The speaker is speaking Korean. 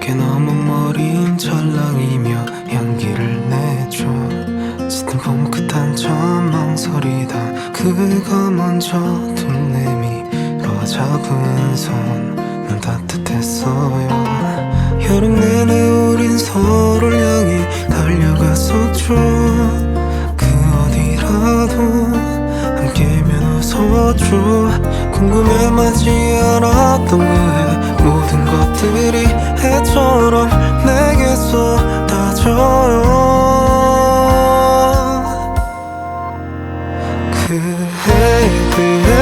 어떻게 너무 머리인 찰랑이며 향기를 내줘. 짙은 봄 끝한 저 망설이다. 그가 먼저 등 내밀어 작은 손은 따뜻했어요. 여름 내내 우린 서로를 향해 달려갔었죠 그 어디라도 함께면 웃었죠 궁금해하지 않았던 그의 모든 것들이 해져 그 해에게 나를